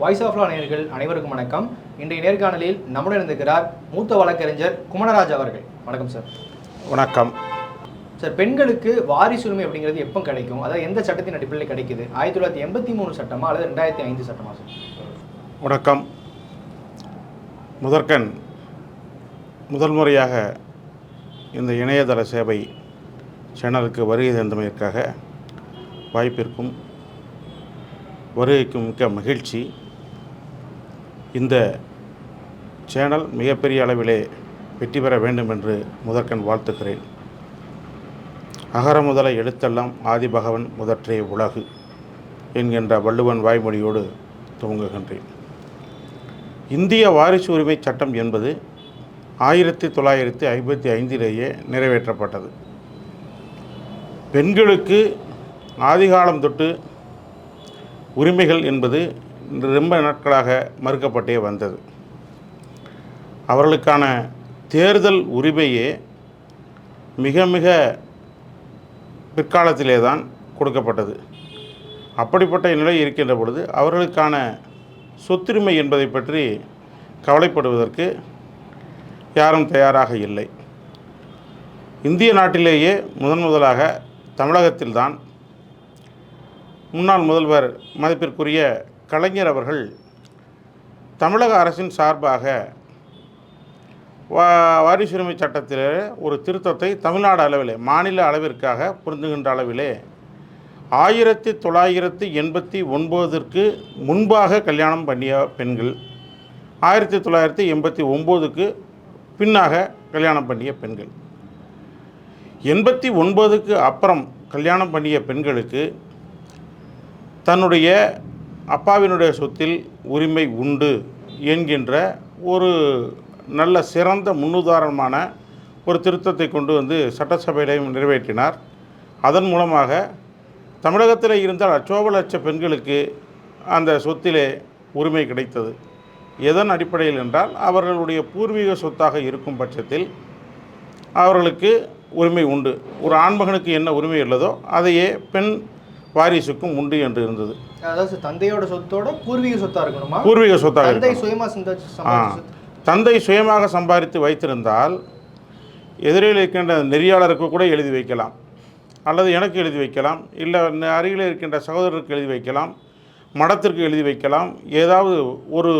Voice of law நேயர்கள் அனைவருக்கும் வணக்கம். இன்றைய நேர்காணலில் நம்முடன் இருந்திருக்கிறார் மூத்த வழக்கறிஞர் குமணராஜ் அவர்கள். வணக்கம் சார் வணக்கம். சார் பெண்களுக்கு வாரிசுரிமை அப்படிங்கிறது எப்போ கிடைக்கும்? அதாவது எந்த சட்டத்தின் அடிப்படையில் கிடைக்குது? ஆயிரத்தி தொள்ளாயிரத்தி எண்பத்தி மூணு சட்டமா அல்லது ரெண்டாயிரத்தி ஐந்து சட்டமா சார் வணக்கம். முதற்கண் முதல் முறையாக இந்த இணையதள சேவை சேனலுக்கு வருகை தந்தமைக்காக வாய்ப்பிற்கும் வருகைக்கும் மிக்க மகிழ்ச்சி. இந்த சேனல் மிகப்பெரிய அளவிலே வெற்றி பெற வேண்டும் என்று முதற்கண் வாழ்த்துகிறேன். அகர முதல எழுத்தெல்லாம் ஆதிபகவன் முதற்றே உலகு என்கின்ற வள்ளுவன் வாய்மொழியோடு துவங்குகின்றேன். இந்திய வாரிசு உரிமை சட்டம் என்பது ஆயிரத்தி தொள்ளாயிரத்தி ஐம்பத்தி ஐந்திலேயே நிறைவேற்றப்பட்டது. பெண்களுக்கு ஆதிகாலம் தொட்டு உரிமைகள் என்பது ரொம்ப நாட்களாக மறுக்கப்பட்டே வந்தது. அவர்களுக்கான தேர்தல் உரிமையே மிக மிக பிற்காலத்திலே தான் கொடுக்கப்பட்டது. அப்படிப்பட்ட நிலை இருக்கின்ற பொழுது அவர்களுக்கான சொத்துரிமை என்பதை பற்றி கவலைப்படுவதற்கு யாரும் தயாராக இல்லை. இந்திய நாட்டிலேயே முதன் முதலாக தமிழகத்தில்தான் முன்னாள் முதல்வர் மதிப்பிற்குரிய கலைஞர் அவர்கள் தமிழக அரசின் சார்பாக வா வாரிசுரிமை சட்டத்தில் ஒரு திருத்தத்தை தமிழ்நாடு அளவிலே மாநில அளவிற்காக புரிந்துகின்ற அளவிலே ஆயிரத்தி தொள்ளாயிரத்தி எண்பத்தி ஒன்பதிற்கு முன்பாக கல்யாணம் பண்ணிய பெண்கள் ஆயிரத்தி தொள்ளாயிரத்தி எண்பத்தி ஒம்போதுக்கு பின்னாக கல்யாணம் பண்ணிய பெண்கள். எண்பத்தி ஒன்பதுக்கு அப்புறம் கல்யாணம் பண்ணிய பெண்களுக்கு தன்னுடைய அப்பாவினுடைய சொத்தில் உரிமை உண்டு என்கின்ற ஒரு நல்ல சிறந்த முன்னுதாரணமான ஒரு திருத்தத்தை கொண்டு வந்து சட்டசபையிலையும் நிறைவேற்றினார். அதன் மூலமாக தமிழகத்தில் இருந்தால் அச்சோப லட்ச பெண்களுக்கு அந்த சொத்திலே உரிமை கிடைத்தது. எதன் அடிப்படையில் என்றால் அவர்களுடைய பூர்வீக சொத்தாக இருக்கும் பட்சத்தில் அவர்களுக்கு உரிமை உண்டு. ஒரு ஆண்மகனுக்கு என்ன உரிமை உள்ளதோ அதையே பெண் வாரிசுக்கும் உண்டு என்று இருந்தது. அதாவது தந்தையோட சொத்தோட பூர்வீக சொத்தா இருக்கணுமா? பூர்வீக சொத்தாக தந்தை இருக்கும் சுயமா சம்பாதிச்ச ஆ. சம்பாதிச்ச சொத்து தந்தை சுயமாக சம்பாதித்து வைத்திருந்தால் எதிரில் இருக்கின்ற நெறியாளருக்கு கூட எழுதி வைக்கலாம். அல்லது எனக்கு எழுதி வைக்கலாம். இல்லை அருகில் இருக்கின்ற சகோதரருக்கு எழுதி வைக்கலாம். மடத்திற்கு எழுதி வைக்கலாம். ஏதாவது ஒரு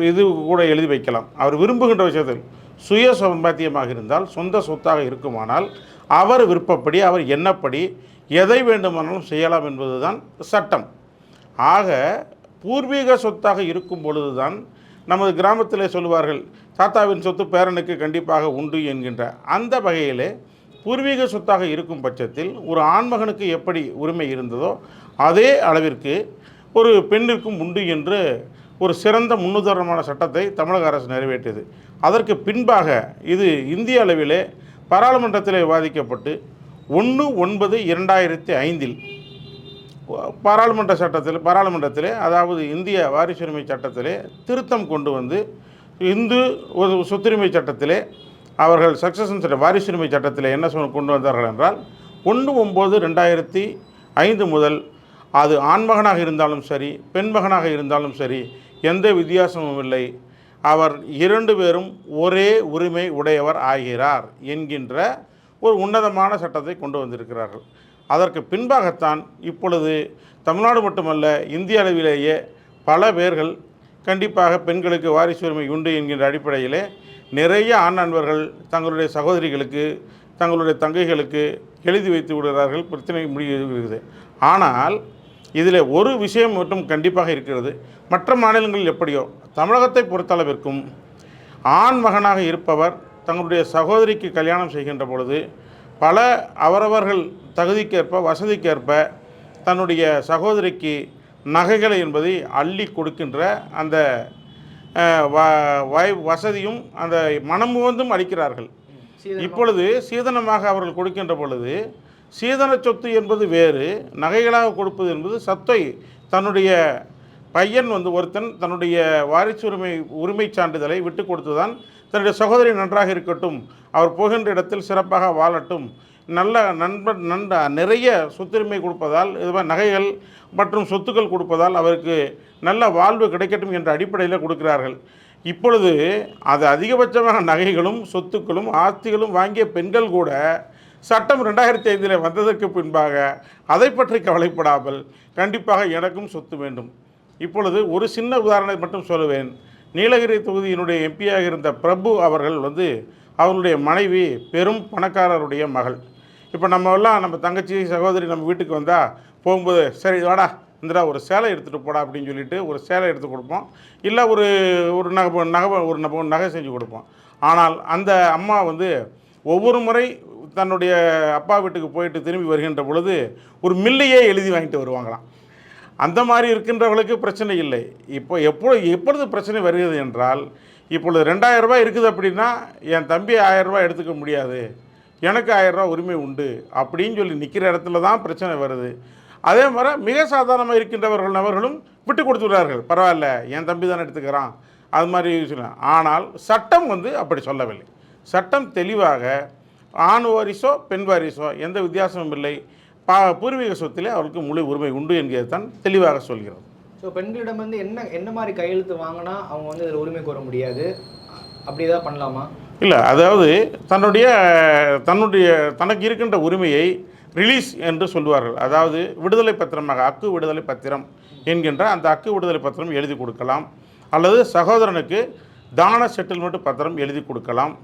இது கூட எழுதி வைக்கலாம். அவர் விரும்புகின்ற விஷயத்தில் சுய சம்பாத்தியமாக இருந்தால் சொந்த சொத்தாக இருக்குமானால் அவர் விருப்பப்படி அவர் எண்ணப்படி எதை வேண்டுமானாலும் செய்யலாம் என்பதுதான் சட்டம். ஆக பூர்வீக சொத்தாக இருக்கும் பொழுதுதான் நமது கிராமத்திலே சொல்லுவார்கள் தாத்தாவின் சொத்து பேரனுக்கு கண்டிப்பாக உண்டு என்கின்ற. அந்த வகையிலே பூர்வீக சொத்தாக இருக்கும் பட்சத்தில் ஒரு ஆண்மகனுக்கு எப்படி உரிமை இருந்ததோ அதே அளவிற்கு ஒரு பெண்ணிற்கும் உண்டு என்று ஒரு சிறந்த முன்னுதாரணமான சட்டத்தை தமிழக அரசு நிறைவேற்றியது. அதற்கு பின்பாக இது இந்திய அளவிலே பாராளுமன்றத்தில் விவாதிக்கப்பட்டு ஒன்று ஒன்பது இரண்டாயிரத்தி ஐந்தில் பாராளுமன்ற சட்டத்தில் பாராளுமன்றத்திலே அதாவது இந்திய வாரிசுரிமை சட்டத்திலே திருத்தம் கொண்டு வந்து இந்து ஒரு சொத்துரிமை சட்டத்திலே அவர்கள் சக்சஸன் சட்ட வாரிசுரிமை சட்டத்தில் என்ன சொல் கொண்டு வந்தார்கள் என்றால் ஒன்று ஒம்பது ரெண்டாயிரத்தி ஐந்து முதல் அது ஆண்மகனாக இருந்தாலும் சரி பெண்மகனாக இருந்தாலும் சரி எந்த வித்தியாசமும் இல்லை. அவர் இரண்டு பேரும் ஒரே உரிமை உடையவர் ஆகிறார் என்கின்ற ஒரு உன்னதமான சட்டத்தை கொண்டு வந்திருக்கிறார்கள். அதற்கு பின்பாகத்தான் இப்பொழுது தமிழ்நாடு மட்டுமல்ல இந்திய அளவிலேயே பல பேர்கள் கண்டிப்பாக பெண்களுக்கு வாரிசு உரிமை உண்டு என்கின்ற அடிப்படையிலே நிறைய ஆண் நண்பர்கள் தங்களுடைய சகோதரிகளுக்கு தங்களுடைய தங்கைகளுக்கு எழுதி வைத்து விடுகிறார்கள் பிரச்சனை முடிகிறது ஆனால் இதில் ஒரு விஷயம் மட்டும் கண்டிப்பாக இருக்கிறது. மற்ற மாநிலங்களில் எப்படியோ தமிழகத்தை பொறுத்தளவிற்கும் ஆண் மகனாக இருப்பவர் தங்களுடைய சகோதரிக்கு கல்யாணம் செய்கின்ற பொழுது பல அவரவர்கள் தகுதிக்கேற்ப வசதிக்கேற்ப தன்னுடைய சகோதரிக்கு நகைகளை என்பதை அள்ளி கொடுக்கின்ற அந்த வாய் வசதியும் அந்த மனமுவந்தும் அளிக்கிறார்கள் சீதனம். இப்பொழுது சீதனமாக அவர்கள் கொடுக்கின்ற பொழுது சீதன சொத்து என்பது வேறு நகைகளாக கொடுப்பது என்பது சத்தை தன்னுடைய பையன் வந்து ஒருத்தன் தன்னுடைய வாரிசுரிமை உரிமை சான்றிதழை விட்டு கொடுத்துதான் தன்னுடைய சகோதரி நன்றாக இருக்கட்டும் அவர் போகின்ற இடத்தில் சிறப்பாக வாழட்டும். நல்ல நண்பன் நன்ற நிறைய சொத்துரிமை கொடுப்பதால் இது மாதிரி நகைகள் மற்றும் சொத்துக்கள் கொடுப்பதால் அவருக்கு நல்ல வாழ்வு கிடைக்கட்டும் என்ற அடிப்படையில் கொடுக்கிறார்கள். இப்பொழுது அது அதிகபட்சமாக நகைகளும் சொத்துக்களும் ஆஸ்திகளும் வாங்கிய பெண்கள் கூட சட்டம் ரெண்டாயிரத்தி ஐந்தில் வந்ததற்கு பின்பாக அதை பற்றி கவலைப்படாமல் கண்டிப்பாக எனக்கும் சொத்து வேண்டும். இப்பொழுது ஒரு சின்ன உதாரணத்தை மட்டும் சொல்லுவேன். நீலகிரி தொகுதியினுடைய எம்பியாக இருந்த பிரபு அவர்கள் வந்து அவருடைய மனைவி பெரும் பணக்காரருடைய மகள். இப்போ நம்ம எல்லாம் நம்ம தங்கச்சி சகோதரி நம்ம வீட்டுக்கு வந்தால் போகும்போது சரி வாடா இந்தடா ஒரு சேலை எடுத்துகிட்டு போடா அப்படின்னு சொல்லிட்டு ஒரு சேலை எடுத்து கொடுப்போம். இல்லை ஒரு ஒரு நகை நகை ஒரு நகை நகை செஞ்சு கொடுப்போம். ஆனால் அந்த அம்மா வந்து ஒவ்வொரு முறை தன்னுடைய அப்பா வீட்டுக்கு போயிட்டு திரும்பி வருகின்ற பொழுது ஒரு மில்லையே எழுதி வாங்கிட்டு வருவாங்களாம். அந்த மாதிரி இருக்கின்றவர்களுக்கு பிரச்சனை இல்லை. இப்போ எப்போ எப்பொழுது பிரச்சனை வருகிறது என்றால் இப்பொழுது ரெண்டாயிரம் ரூபாய் இருக்குது அப்படின்னா என் தம்பி ஆயிரம் ரூபாய் எடுத்துக்க முடியாது. எனக்கு ஆயிரம் உரிமை உண்டு அப்படின்னு சொல்லி நிற்கிற இடத்துல தான் பிரச்சனை வருது. அதே மாதிரி மிக சாதாரணமாக இருக்கின்றவர்கள் நபர்களும் விட்டு கொடுத்துடுறார்கள். பரவாயில்ல என் தம்பி தானே எடுத்துக்கிறான். அது மாதிரி சொல்லலாம் ஆனால் சட்டம் வந்து அப்படி சொல்லவில்லை. சட்டம் தெளிவாக ஆண் வாரிசோ பெண் வாரிசோ எந்த வித்தியாசமும் இல்லை. பா பூர்வீக சொத்திலே அவருக்கு முழு உரிமை உண்டு என்கிறது தான் தெளிவாக சொல்கிறது. ஸோ பெண்களிடம் வந்து என்ன என்ன மாதிரி கையெழுத்து வாங்கினா அவங்க வந்து இதில் உரிமை கோர முடியாது? அப்படி ஏதாவது பண்ணலாமா? இல்லை அதாவது தன்னுடைய தன்னுடைய தனக்கு இருக்கின்ற உரிமையை ரிலீஸ் என்று சொல்வார்கள். அதாவது விடுதலை பத்திரமாக அக்கு விடுதலை பத்திரம் என்கின்ற அந்த அக்கு விடுதலை பத்திரம் எழுதி கொடுக்கலாம். அல்லது சகோதரனுக்கு தான செட்டில்மெண்ட் பத்திரம் எழுதி கொடுக்கலாம்.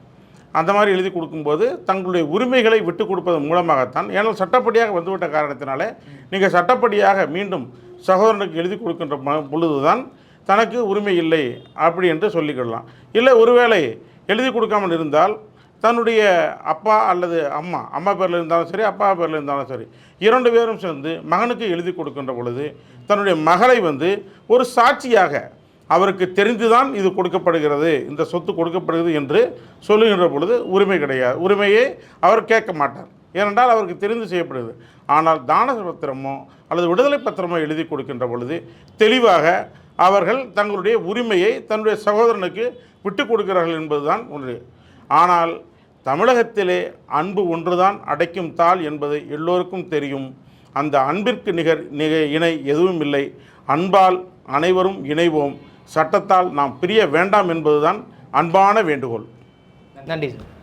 அந்த மாதிரி எழுதி கொடுக்கும்போது தங்களுடைய உரிமைகளை விட்டு கொடுப்பதன் மூலமாகத்தான் ஏன்னால் சட்டப்படியாக வந்துவிட்ட காரணத்தினாலே நீங்கள் சட்டப்படியாக மீண்டும் சகோதரனுக்கு எழுதி கொடுக்கின்ற ம- பொழுதுதான் தனக்கு உரிமை இல்லை அப்படி என்று சொல்லிக்கிடலாம் இல்லை ஒருவேளை எழுதி கொடுக்காமல் இருந்தால் தன்னுடைய அப்பா அல்லது அம்மா அம்மா பேரில் இருந்தாலும் சரி அப்பா பேரில் இருந்தாலும் சரி இரண்டு பேரும் சேர்ந்து மகனுக்கு எழுதி கொடுக்கின்ற பொழுது தன்னுடைய மகளை வந்து ஒரு சாட்சியாக அவருக்கு தெரிந்துதான் இது கொடுக்கப்படுகிறது இந்த சொத்து கொடுக்கப்படுகிறது என்று சொல்லுகின்ற பொழுது உரிமை கிடையாது. உரிமையை அவர் கேட்க மாட்டார். ஏனென்றால் அவருக்கு தெரிந்து செய்யப்படுகிறது. ஆனால் தான பத்திரமோ அல்லது விடுதலை பத்திரமோ எழுதி கொடுக்கின்ற பொழுது தெளிவாக அவர்கள் தங்களுடைய உரிமையை தன்னுடைய சகோதரனுக்கு விட்டு கொடுக்கிறார்கள் என்பதுதான் ஒன்று ஆனால் தமிழகத்திலே அன்பு ஒன்றுதான் அடைக்கும் தாள் என்பது எல்லோருக்கும் தெரியும். அந்த அன்பிற்கு நிகர் நிக இணை எதுவும் இல்லை. அன்பால் அனைவரும் இணைவோம். சட்டத்தால் நாம் பிரிய வேண்டாம் என்பதுதான் அன்பான வேண்டுகோள். நன்றி சார்.